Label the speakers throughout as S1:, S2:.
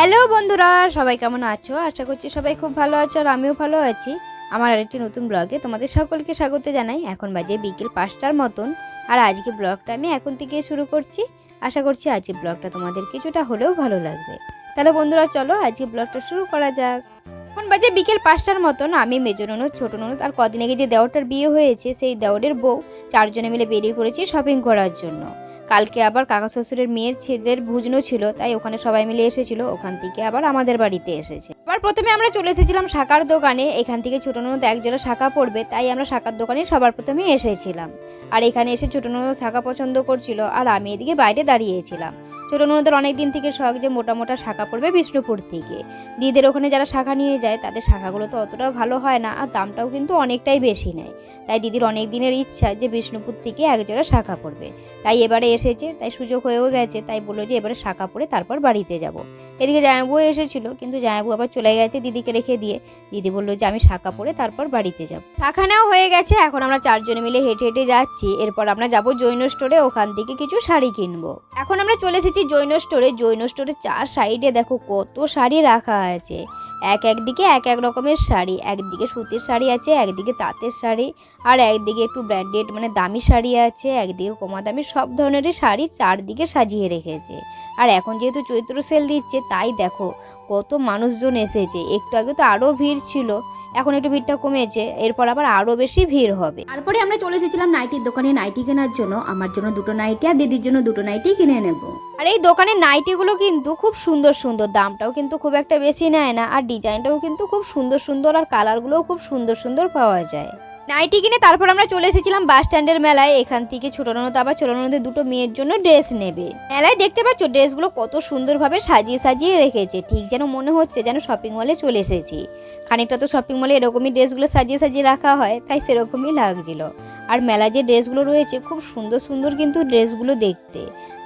S1: Hello বন্ধুরা, সবাই কেমন আছো? আশা করছি সবাই খুব ভালো আছো আর আমিও ভালো আছি। আমার আরেকটি নতুন ব্লগে তোমাদের সকলকে স্বাগত জানাই। এখন বাজে বিকেল পাঁচটার মতন আর আজকে ব্লগটা আমি এখন থেকে শুরু করছি। আশা করছি আজকে ব্লগটা তোমাদের কিছুটা হলেও ভালো লাগবে। তাহলে বন্ধুরা, চলো আজকে ব্লগটা শুরু করা যাক। এখন বাজে বিকেল পাঁচটার মতন, আমি মেজো ননদ, ছোটো ননদ আর কদিন আগে যে দেওয়ারটার বিয়ে হয়েছে, সেই দেওয়ারের বউ চারজনে মিলে বেরিয়ে পড়েছি শপিং করার জন্য। কালকে আবার কাকা শ্বশুরের মেয়ের ছেলের ভুজনও ছিল, তাই ওখানে সবাই মিলে এসেছিল, ওখান থেকে আবার আমাদের বাড়িতে এসেছে। আবার প্রথমে আমরা চলে এসেছিলাম শাকার দোকানে, এখান থেকে ছোটো ননদ একজোড়া শাখা পড়বে তাই আমরা শাকার দোকানে সবার প্রথমে এসেছিলাম। আর এখানে এসে ছোটো ননদ শাখা পছন্দ করছিল, আর আমি এদিকে বাইরে দাঁড়িয়েছিলাম। ছোটো ননদের অনেক দিন থেকে শখ যে মোটা মোটা শাখা পড়বে বিষ্ণুপুর থেকে। দিদিদের ওখানে যারা শাখা নিয়ে যায়, তাদের শাখাগুলো তো অতটাও ভালো হয় না, আর দামটাও কিন্তু অনেকটাই বেশি নেয়। তাই দিদির অনেক দিনের ইচ্ছা যে বিষ্ণুপুর থেকে একজোড়া শাখা পড়বে তাই এবারে এসেছে, তাই সুযোগ হয়েও গেছে, তাই বলল যে এবারে শাখা পরে তারপর বাড়িতে যাব। এদিকে জামাইবুও এসেছিল, কিন্তু জামাইবু আবার চলে গেছে দিদিকে রেখে দিয়ে। দিদি বলল যে আমি শাখা পরে তারপর বাড়িতে যাব। শাখা নেওয়া হয়ে গেছে, এখন আমরা চারজনে মিলে হেঁটে হেঁটে যাচ্ছি। এরপর আমরা যাব জৈন স্টোরে, ওখান থেকে কিছু শাড়ি কিনবো। এখন আমরা চলে এসেছি জৈন স্টোরে। জৈন স্টোরে চার সাইডে দেখো কত শাড়ি রাখা আছে। এক একদিকে এক এক রকমের শাড়ি। একদিকে সুতির শাড়ি আছে একদিকে তাঁতের শাড়ি। আর একদিকে একটু ব্র্যান্ডেড মানে দামি শাড়ি আছে একদিকে কমা দামি সব ধরনেরই শাড়ি চারদিকে সাজিয়ে রেখেছে। আর এখন যেহেতু চৈত্র সেল দিচ্ছে, তাই দেখো কত মানুষজন এসেছে। একটু আগে তো আরও ভিড় ছিল। এখন একটু ভিড়টা কমেছে এরপর আবার আরও বেশি ভিড় হবে।
S2: তারপরে আমরা চলে এসেছিলাম নাইটির দোকানে নাইটি কেনার জন্য। আমার জন্য দুটো নাইটি আর দিদির জন্য দুটো নাইটি কিনে নেব।
S1: আর এই দোকানের নাইটিগুলো কিন্তু খুব সুন্দর সুন্দর দামটাও কিন্তু খুব একটা বেশি নেয় না আর ডিজাইনটাও কিন্তু খুব সুন্দর সুন্দর আর কালারগুলোও খুব সুন্দর সুন্দর পাওয়া যায়। নাইটি কিনে তারপর আমরা চলে এসেছিলাম বাস স্ট্যান্ডের মেলায়। এখান থেকে ছোট ননদ আবার ছোট ননদের দুটো মেয়ের জন্য ড্রেস নেবে। মেলায় দেখতে পাচ্ছ, ড্রেসগুলো কত সুন্দরভাবে সাজিয়ে সাজিয়ে রেখেছে। ঠিক যেন মনে হচ্ছে যেন শপিং মলে চলে এসেছি। খানিকটা তো শপিং মলে এরকমই ড্রেসগুলো সাজিয়ে সাজিয়ে রাখা হয়, তাই সেরকমই লাগছিল। আর মেলায় যে ড্রেসগুলো রয়েছে, খুব সুন্দর সুন্দর কিন্তু ড্রেসগুলো দেখতে।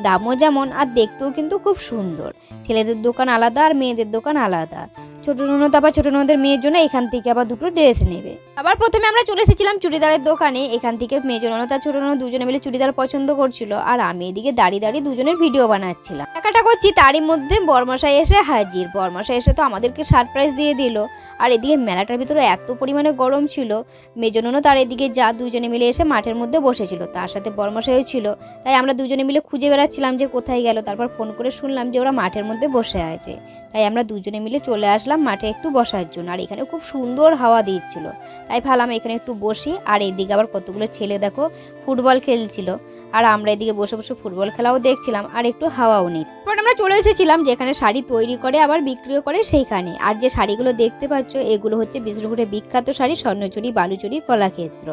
S1: দামও যেমন, আর দেখতেও কিন্তু খুব সুন্দর। ছেলেদের দোকান আলাদা আর মেয়েদের দোকান আলাদা। ছোট ননদ আবার ছোট ননদের মেয়ের জন্য এখান থেকে আবার দুটো ড্রেস নেবে। আবার প্রথমে আমরা চলে এসেছিলাম চুড়িদারের দোকানে। এখান থেকে ননদ আর ছোট ননদ দুজনে মিলে চুড়িদার পছন্দ করছিল। আর আমি এদিকে দাঁড়িয়ে দাঁড়িয়ে দুজনের ভিডিও বানাচ্ছিলাম। টাকাটা করছি তারই মধ্যে বরমশাই এসে হাজির। বরমশাই এসে তো আমাদেরকে সারপ্রাইজ দিয়ে দিল। আর এদিকে মেলাটার ভিতরে এত পরিমাণে গরম ছিল। মেজননও তার এদিকে যা দুজনে মিলে এসে মাঠের মধ্যে বসেছিল। তার সাথে বর্মশাইও ছিল। তাই আমরা দুজনে মিলে খুঁজে বেড়াচ্ছিলাম যে কোথায় গেল। তারপর ফোন করে শুনলাম যে ওরা মাঠের মধ্যে বসে আছে। তাই আমরা দুজনে মিলে চলে আসলাম মাঠে একটু বসার জন্য। আর এখানে খুব সুন্দর হাওয়া দিচ্ছিল। তাই ভাবলাম এখানে একটু বসি, আর এইদিকে আবার কতগুলো ছেলে দেখো, ফুটবল খেলছিল। আর আমরা এদিকে বসে বসে ফুটবল খেলাও দেখছিলাম, আর একটু হাওয়াও নিই। তারপর আমরা চলে এসেছিলাম যেখানে শাড়ি তৈরি করে, আবার বিক্রিও করে সেইখানে। আর যে শাড়িগুলো দেখতে পাচ্ছ, এগুলো হচ্ছে বিষ্ণুপুরের বিখ্যাত শাড়ি, স্বর্ণচুরি, বালুচুরি, কলাক্ষেত্র।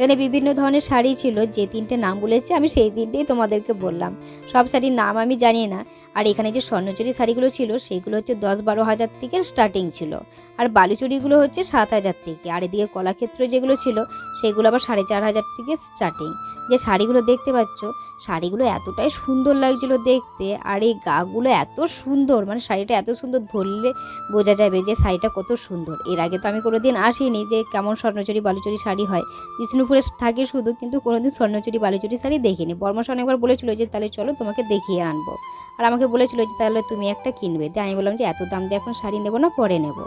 S1: এখানে বিভিন্ন ধরনের শাড়ি ছিল, যে তিনটে নাম বলেছে আমি সেই তিনটেই তোমাদেরকে বললাম। সব শাড়ির নাম আমি জানি না। আর এখানে যে স্বর্ণচুরি শাড়িগুলো ছিল, সেইগুলো হচ্ছে দশ বারো হাজার থেকে স্টার্টিং ছিল। আর বালুচুরিগুলো হচ্ছে সাত হাজার থেকে। আর এদিকে কলাক্ষেত্র যেগুলো ছিল, সেগুলো আবার সাড়ে চার হাজার থেকে স্টার্টিং যে শাড়িগুলো দেখতে পাচ্ছ, শাড়িগুলো এতটাই সুন্দর লাগছিল দেখতে, আর এই গাগুলো এত সুন্দর মানে শাড়িটা এত সুন্দর ধরলে বোঝা যাবে যে শাড়িটা কত সুন্দর। এর আগে তো আমি কোনো দিন আসিনি যে কেমন স্বর্ণচুরি, বালুচুরি শাড়ি হয়। বিষ্ণুপুরে থাকে শুধু, কিন্তু কোনোদিন স্বর্ণচুরি, বালুচুরি শাড়ি দেখিনি। বর্মাস অনেকবার বলেছিল যে, তাহলে চলো তোমাকে দেখিয়ে আনব। আর আমাকে বলেছিল যে, তাহলে তুমি একটা কিনবে। তাই আমি বললাম যে, এত দাম দিয়ে এখন শাড়ি নেব না, পরে নেব।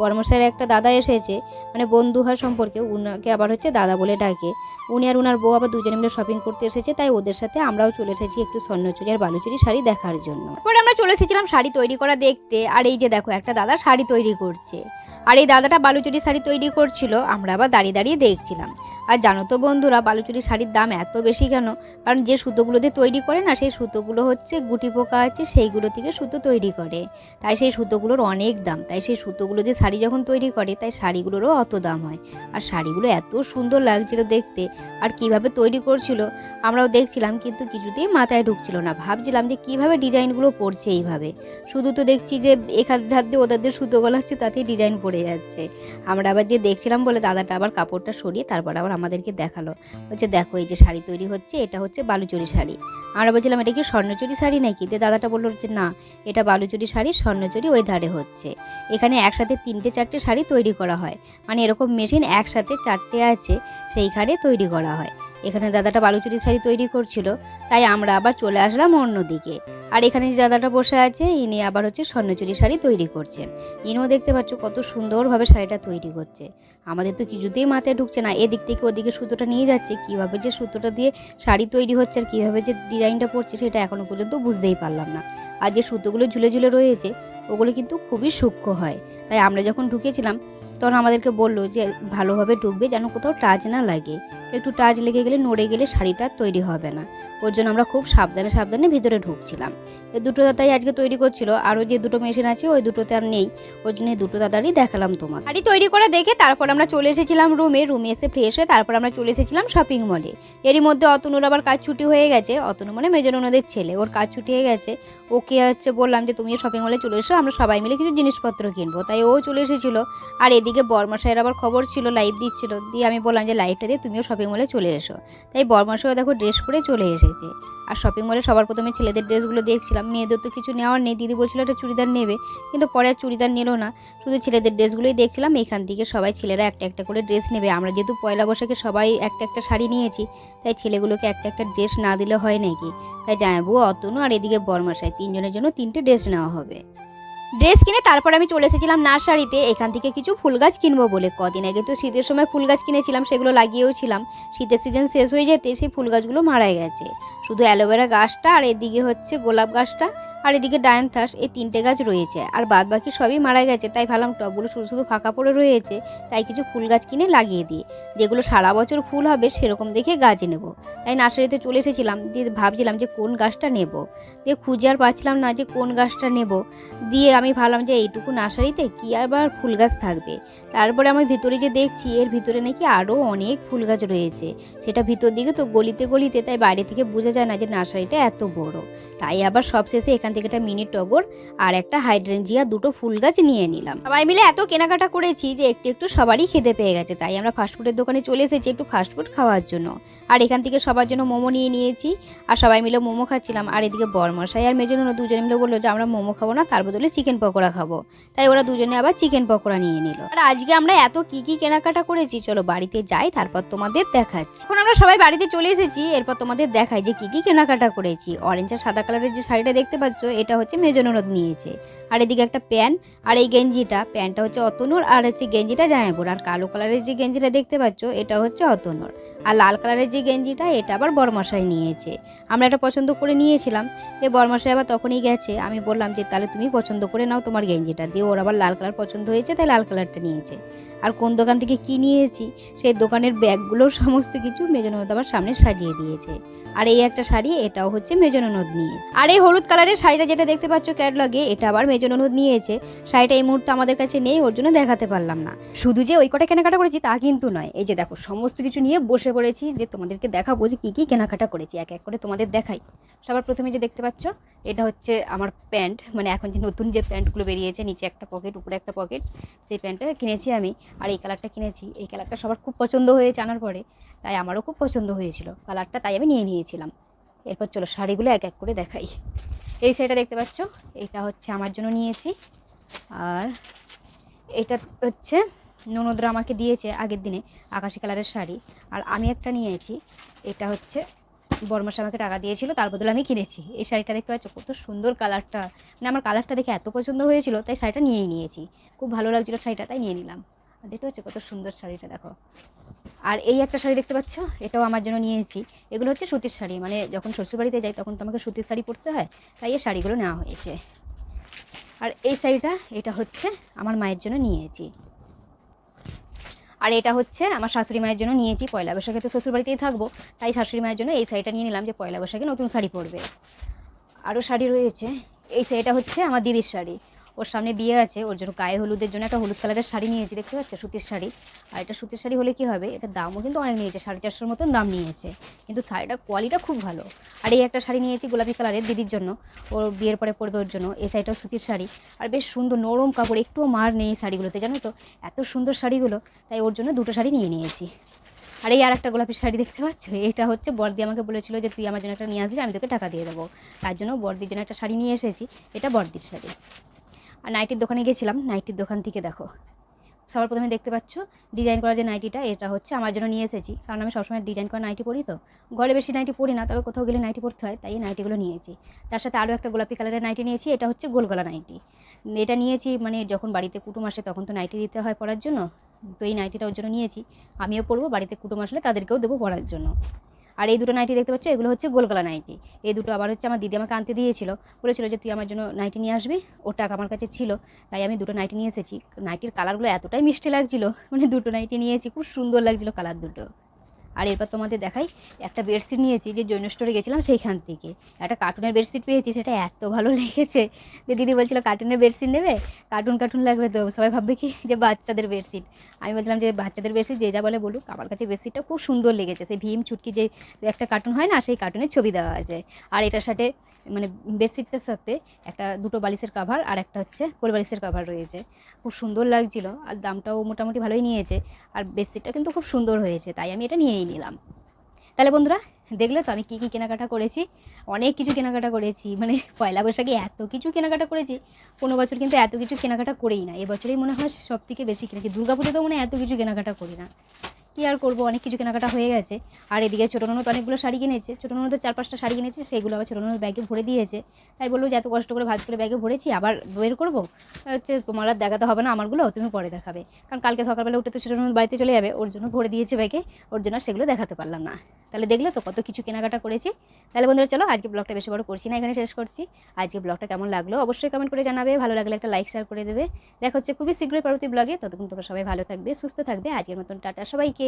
S1: বর্মশাইয়ের একটা দাদা এসেছে মানে বন্ধু হয় সম্পর্কে, উনাকে আবার হচ্ছে দাদা বলে ডাকে। উনি আর উনার বউ আবার দুজনে মিলে শপিং করতে এসেছে, তাই ওদের সাথে আমরাও চলে এসেছি একটু স্বর্ণচুরি আর বালুচুরি শাড়ি দেখার জন্য। তারপরে আমরা চলে এসেছিলাম শাড়ি তৈরি করা দেখতে, আর এই যে দেখো, একটা দাদা শাড়ি তৈরি করছে। আর এই দাদাটা বালুচুরি শাড়ি তৈরি করছিল, আমরা আবার দাঁড়িয়ে দাঁড়িয়ে দেখছিলাম। আর জানো তো বন্ধুরা, বালুচুরি শাড়ির দাম এত বেশি কেন? কারণ যে সুতোগুলো দিয়ে তৈরি করে না, সেই সুতোগুলো হচ্ছে গুটি পোকা আছে, সেইগুলো থেকে সুতো তৈরি করে। তাই সেই সুতোগুলোর অনেক দাম। তাই সেই সুতোগুলো দিয়ে শাড়ি যখন তৈরি করে, তাই শাড়িগুলোরও অত দাম হয়। আর শাড়িগুলো এত সুন্দর লাগছিল দেখতে। আর কীভাবে তৈরি করছিল, আমরাও দেখছিলাম, কিন্তু কিছুতেই মাথায় ঢুকছিল না। ভাবছিলাম যে কীভাবে ডিজাইনগুলো পড়ছে এইভাবে। শুধু তো দেখছি যে এখান ধার দিয়ে ওদের দিয়ে সুতো গলাচ্ছে, তাতেই ডিজাইন পড়ে যাচ্ছে। আমরা আবার যে দেখছিলাম বলে, দাদাটা আবার কাপড়টা সরিয়ে তারপর আবার আমাদেরকে দেখাল। বলছে, দেখো, এই যে শাড়ি তৈরি হচ্ছে, এটা হচ্ছে বালুচুরি শাড়ি। আমরা বলছিলাম, এটা কি স্বর্ণচুরি শাড়ি নাকি? দিয়ে দাদাটা বলল, যে না, এটা বালুচুরি শাড়ি, স্বর্ণচুরি ওই ধারে হচ্ছে। এখানে একসাথে তিনটে, চারটে শাড়ি তৈরি করা হয়। মানে এরকম মেশিন একসাথে চারটে আছে, সেইখানে তৈরি করা হয়। এখানে দাদাটা বালুচুরি শাড়ি তৈরি করছিল, তাই আমরা আবার চলে আসলাম অন্যদিকে আর এখানে যে দাদাটা বসে আছে, ইনি আবার হচ্ছে স্বর্ণচুরি শাড়ি তৈরি করছেন। ইনিও দেখতে পাচ্ছ কত সুন্দরভাবে শাড়িটা তৈরি করছে। আমাদের তো কিছুতেই মাথায় ঢুকছে না, এদিক থেকে ওদিকে সুতোটা নিয়ে যাচ্ছে, কীভাবে যে সুতোটা দিয়ে শাড়ি তৈরি হচ্ছে আর কীভাবে যে ডিজাইনটা পড়ছে সেটা এখনও পর্যন্ত বুঝতেই পারলাম না। আর যে সুতোগুলো ঝুলে ঝুলে রয়েছে, ওগুলো কিন্তু খুবই সূক্ষ্ম হয়। তাই আমরা যখন ঢুকেছিলাম তখন আমাদেরকে বলল যে, ভালোভাবে ডুববে যেন কোথাও টাচ না লাগে। একটু টাচ লেগে গেলে নড়ে গেলে শাড়িটা তৈরি হবে না। ওর জন্য আমরা খুব সাবধানে সাবধানে ভিতরে ঢুকছিলাম। এই দুটো দাদাই আজকে তৈরি করছিল আরও যে দুটো মেশিন আছে, ওই দুটোতে আর নেই। ওর জন্য দুটো দাদারই দেখালাম তোমার শাড়ি তৈরি করে দেখে তারপর আমরা চলে এসেছিলাম রুমে। রুমে এসে ফ্রেশ তারপর আমরা চলে এসেছিলাম শপিং মলে এরই মধ্যে অতনুর আবার কাজ ছুটি হয়ে গেছে। অতনু মানে মেজন ওনাদের ছেলে, ওর কাজ ছুটি হয়ে গেছে। ওকে হচ্ছে বললাম যে তুমি শপিং মলে চলে এসো, আমরা সবাই মিলে কিছু জিনিসপত্র কিনবো। তাই ও চলে এসেছিল। আর এদিকে বর্মাশাইয়ের আবার খবর ছিল লাইভ দিচ্ছিল। দিয়ে আমি বললাম যে লাইভটা দিয়ে তুমিও শপিং মলে চলে এসো। তাই বর্মাশাইও দেখো ড্রেস পরে চলে এসেছে। আর শপিং মলে সবার প্রথমে ছেলেদের ড্রেসগুলো দেখছিলাম। মেয়েদের তো কিছু নেওয়ার নেই। দিদি বলছিল একটা চুড়িদার নেবে, কিন্তু পরে আর চুড়িদার নিল না। শুধু ছেলেদের ড্রেসগুলোই দেখছিলাম। এখান থেকে সবাই ছেলেরা একটা একটা করে ড্রেস নেবে। আমরা যেহেতু পয়লা বৈশাখে সবাই একটা একটা শাড়ি নিয়েছি, তাই ছেলেগুলোকে একটা একটা ড্রেস না দিলে হয় নাকি? তাই জামাইবু অতনু আর এদিকে বর্মাশায় তিনজনের জন্য তিনটে ড্রেস নেওয়া হবে। ড্রেস কিনে তারপর আমি চলে এসেছিলাম নার্সারিতে। এখান থেকে কিছু ফুল গাছ কিনবো বলে। কদিন আগে তো শীতের সময় ফুল গাছ কিনেছিলাম, সেগুলো লাগিয়েও ছিলাম শীতের সিজন শেষ হয়ে যেতে সেই ফুল গাছগুলো মারা গেছে। শুধু অ্যালোভেরা গাছটা আর এদিকে হচ্ছে গোলাপ গাছটা। আর এদিকে ডায়ান্থাস এই তিনটে গাছ রয়েছে। আর বাদ বাকি সবই মারা গেছে, তাই ভাবলাম টবগুলো শুধু শুধু ফাঁকা পড়ে রয়েছে, তাই কিছু ফুল গাছ কিনে লাগিয়ে দিই। যেগুলো সারা বছর ফুল হবে, সেরকম দেখে গাছ নেব। তাই নার্সারিতে চলে এসেছিলাম, দিয়ে ভাবছিলাম যে কোন গাছটা নেব? দিয়ে খুঁজে আর পাচ্ছিলাম না যে কোন গাছটা নেব। দিয়ে আমি ভাবলাম যে এইটুকু নার্সারিতে কি আবার ফুল গাছ থাকবে? তারপরে আমি ভিতরে যে দেখছি, এর ভিতরে নাকি আরও অনেক ফুল গাছ রয়েছে। সেটা ভিতর দিকে তো গলিতে গলিতে, তাই বাইরে থেকে বোঝা যায় না যে নার্সারিটা এত বড়। তাই আবার সবশেষে এখান থেকে একটা মিনি টগর আর একটা হাইড্রেনজিয়া দুটো ফুল গাছ নিয়ে নিলাম। সবাই মিলে এত কেনাকাটা করেছি যে একটু একটু সবারই খেতে পেয়ে গেছে, তাই আমরা ফাস্টফুডের দোকানে চলে এসেছি একটু ফাস্টফুড খাওয়ার জন্য। আর এখান থেকে সবার জন্য মোমো নিয়ে নিয়েছি, আর সবাই মিলে মোমো খাচ্ছিলাম। আর এদিকে বরমশাই আর মেজন দুজনে মিলে বলল যে, আমরা মোমো খাব না, তার বদলে চিকেন পকোড়া খাব। তাই ওরা দুজনে আবার চিকেন পকোড়া নিয়ে নিল। আর আজকে আমরা এত কি কি কেনাকাটা করেছি, চলো বাড়িতে যাই, তারপর তোমাদের দেখাচ্ছি। এখন আমরা সবাই বাড়িতে চলে এসেছি, এরপর তোমাদের দেখাই যে কি কি কেনাকাটা করেছি। অরেঞ্জ আর সাদা কালারের যে শাড়িটা দেখতে পাচ্ছ এটা হচ্ছে মেজনরদ নিয়েছে। আর এদিকে একটা প্যান্ট আর এই গেঞ্জিটা প্যান্টটা হচ্ছে অতনুর, আর হচ্ছে গেঞ্জিটা জামাইপুর। আর কালো কালারের যে গেঞ্জিটা দেখতে পাচ্ছ, এটা হচ্ছে অতনুর। আর লাল কালারের যে গেঞ্জিটা, এটা আবার বরমশাই নিয়েছে। আমরা এটা পছন্দ করে নিয়েছিলাম যে বরমশাই আবার তখনই গেছে। আমি বললাম যে, তাহলে তুমি পছন্দ করে নাও তোমার গেঞ্জিটা। দিয়ে ওর আবার লাল কালার পছন্দ হয়েছে, তাই লাল কালারটা নিয়েছে। আর কোন দোকান থেকে কি নিয়েছি, সেই দোকানের ব্যাগগুলোর সমস্ত কিছু মেজননদ আবার সামনে সাজিয়ে দিয়েছে। আর এই একটা শাড়ি, এটাও হচ্ছে মেজননদ নিয়ে আর এই হলুদ কালারের শাড়িটা যেটা দেখতে পাচ্ছ ক্যাটলগে, এটা আবার মেজননদ নিয়েছে। শাড়িটা এই মুহূর্তে আমাদের কাছে নেই, ওর জন্য দেখাতে পারলাম না। শুধু যে ওই কটা কেনাকাটা করেছি তা কিন্তু নয়। এই যে দেখো, সমস্ত কিছু নিয়ে বসে পড়েছি যে তোমাদেরকে দেখাবো যে কী কী কেনাকাটা করেছি, এক এক করে তোমাদের দেখাই। সবার প্রথমে যে দেখতে পাচ্ছ, এটা হচ্ছে আমার প্যান্ট। মানে এখন যে নতুন যে প্যান্টগুলো বেরিয়েছে, নিচে একটা পকেট, উপরে একটা পকেট, সেই প্যান্টটা কিনেছি আমি। আর এই কালারটা কিনেছি। এই কালারটা সবার খুব পছন্দ হয়েছে আনার পরে, তাই আমারও খুব পছন্দ হয়েছিল। কালারটা তাই আমি নিয়ে নিয়েছিলাম এরপর চলো শাড়িগুলো এক এক করে দেখাই। এই শাড়িটা দেখতে পাচ্ছ? এটা হচ্ছে আমার জন্য নিয়েছি। আর এটা হচ্ছে ননদরা আমাকে দিয়েছে আগের দিনে আকাশি কালারের শাড়ি। আর আমি একটা নিয়েছি। এটা হচ্ছে বর্মাস আমাকে টাকা দিয়েছিল, তার বদলে আমি কিনেছি। এই শাড়িটা দেখতে পাচ্ছ? কত সুন্দর কালারটা। মানে আমার কালারটা দেখে এত পছন্দ হয়েছিল, তাই শাড়িটা নিয়েই নিয়েছি। খুব ভালো লাগছিল শাড়িটা, তাই নিয়ে নিলাম। দেখতে পাচ্ছ কত সুন্দর শাড়িটা, দেখো। আর এই একটা শাড়ি দেখতে পাচ্ছ? এটাও আমার জন্য নিয়েছি এগুলো হচ্ছে সুতির শাড়ি। মানে যখন শ্বশুরবাড়িতে যাই তখন তো আমাকে সুতির শাড়ি পরতে হয়, তাই এই শাড়িগুলো নেওয়া হয়েছে। আর এই শাড়িটা, এটা হচ্ছে আমার মায়ের জন্য নিয়েছি আর এটা হচ্ছে আমার শাশুড়ি মায়ের জন্য নিয়েছি পয়লা বৈশাখে তো শ্বশুরবাড়িতেই থাকব, তাই শাশুড়ি মায়ের জন্য এই শাড়িটা নিয়ে নিলাম যে পয়লা বৈশাখে নতুন শাড়ি পরবে। আরও শাড়ি রয়েছে। এই শাড়িটা হচ্ছে আমার দিদির শাড়ি। ওর সামনে বিয়ে আছে, ওর জন্য গায়ে হলুদের জন্য একটা হলুদ কালারের শাড়ি নিয়েছি, দেখতে পাচ্ছ? সুতির শাড়ি। আর এটা সুতির শাড়ি হলে কি হবে? এটার দামও কিন্তু অনেক নিয়েছে, সাড়ে চারশোর মতন দাম নিয়েছে। কিন্তু শাড়িটার কোয়ালিটা খুব ভালো। আর এই একটা শাড়ি নিয়েছি গোলাপি কালারের দিদির জন্য। ওর বিয়ের পরে পরবে ওর জন্য। এই শাড়িটাও সুতির শাড়ি। আর বেশ সুন্দর নরম কাপড়, একটুও মার নেই এই শাড়িগুলোতে, জানো তো? এত সুন্দর শাড়িগুলো। তাই ওর জন্য দুটো শাড়ি নিয়ে নিয়েছি। আর এই আর একটা গোলাপি শাড়ি দেখতে পাচ্ছ? এটা হচ্ছে বর্দি আমাকে বলেছিল যে তুই আমার জন্য একটা নিয়ে আসবি, আমি তোকে টাকা দিয়ে দেবো। তার জন্য বর্দির জন্য একটা শাড়ি নিয়ে এসেছি। এটা বর্দির শাড়ি। আর নাইটির দোকানে গেছিলাম, নাইটির দোকান থেকে দেখো। সবার প্রথমে দেখতে পাচ্ছ ডিজাইন করা যে নাইটিটা, এটা হচ্ছে আমার জন্য নিয়ে এসেছি। কারণ আমি সবসময় ডিজাইন করা নাইটি পরি তো। ঘরে বেশি নাইটি পরি না, তবে কোথাও গেলে নাইটি পরতে হয়, তাই এই নাইটিগুলো নিয়েছি তার সাথে আরও একটা গোলাপি কালারের নাইটি নিয়েছি, এটা হচ্ছে গোলগলা নাইটি। এটা নিয়েছি মানে যখন বাড়িতে কুটুম আসে তখন তো নাইটি দিতে হয় পরার জন্য, তো এই নাইটিটা ওর জন্য নিয়েছি। আমিও পরবো, বাড়িতে কুটুম আসলে তাদেরকেও দেবো পরার জন্য। আর এই দুটো নাইটি দেখতে পাচ্ছ, এগুলো হচ্ছে গোলগলা নাইটি এই দুটো আবার হচ্ছে আমার দিদি আমাকে আনতে দিয়েছিল। বলেছিল যে তুই আমার জন্য নাইটি নিয়ে আসবি, ওর টাকা আমার কাছে ছিল, তাই আমি দুটো নাইটি নিয়ে এসেছি। নাইটির কালারগুলো এতটাই মিষ্টি লাগছিল মানে দুটো নাইটি নিয়েছি খুব সুন্দর লাগছিল কালার দুটো। আর এরপর তোমাদের দেখাই, একটা বেডশিট নিয়েছি যে জৈন স্টোরে গেছিলাম সেইখান থেকে। একটা কার্টুনের বেডশিট পেয়েছি, সেটা এত ভালো লেগেছে যে দিদি বলছিল কার্টুনের বেডশিট নেবে? কার্টুন কার্টুন লাগবে তো। সবাই ভাববে কি যে বাচ্চাদের বেডশিট আমি বলছিলাম যে বাচ্চাদের বেডশিট যে যা বলে বলুক, আমার কাছে বেডশিটটা খুব সুন্দর লেগেছে। সেই ভীম, ছুটকি যে একটা কার্টুন হয় না, সেই কার্টুনের ছবি দেওয়া আছে। আর এটার সাথে মানে বেডশিটটার সাথে একটা দুটো বালিশের কাভার আর একটা হচ্ছে কোল বালিশের কাভার রয়েছে। খুব সুন্দর লাগছিল আর দামটাও মোটামুটি ভালোই নিয়েছে আর বেডশিটটা কিন্তু খুব সুন্দর হয়েছে, তাই আমি এটা নিয়েই নিলাম। তাহলে বন্ধুরা, দেখলে তো আমি কী কী কেনাকাটা করেছি, অনেক কিছু কেনাকাটা করেছি মানে পয়লা বৈশাখে এত কিছু কেনাকাটা করেছি কোনো বছর কিন্তু এত কিছু কেনাকাটা করেই না। এবছরেই মনে হয় সব থেকে বেশি কিনেছি। দুর্গাপুজোতেও মনে হয় এত কিছু কেনাকাটা করি না। কী আর করব? অনেক কিছু কেনাকাটা হয়ে গেছে। আর এদিকে ছোটো ননদ অনেকগুলো শাড়ি কিনেছে। ছোটো ননদের চার পাঁচটা শাড়ি কিনেছে, সেগুলো আবার ছোটো ননদ ব্যাগে ভরে দিয়েছে। তাই বলল যে, এত কষ্ট করে ভাজ করে ব্যাগে ভরেছি, আবার বের করব? হচ্ছে, তোমার আর দেখাতে হবে না আমারগুলো, তুমি পরে দেখাবে। কারণ কালকে সকালবেলা উঠে তো ছোটো ননদ বাড়িতে চলে যাবে, ওর জন্য ভরে দিয়েছে ব্যাগে, ওর জন্য সেগুলো দেখাতে পারলাম না। তাহলে দেখলে তো কত কিছু কেনাকাটা করেছি। তাহলে বন্ধুরা, চলো আজকে ব্লগটা বেশি বড় করছি না, এখানে শেষ করছি। আজকে ব্লগটা কেমন লাগল অবশ্যই কমেন্ট করে জানাবে, ভালো লাগলে একটা লাইক শেয়ার করে দেবে। দেখা হচ্ছে খুবই শীঘ্রই পরবর্তী ব্লগে ততক্ষণ তোমরা সবাই ভালো থাকবে, সুস্থ থাকবে। আজকের মতন টাটা সবাইকে।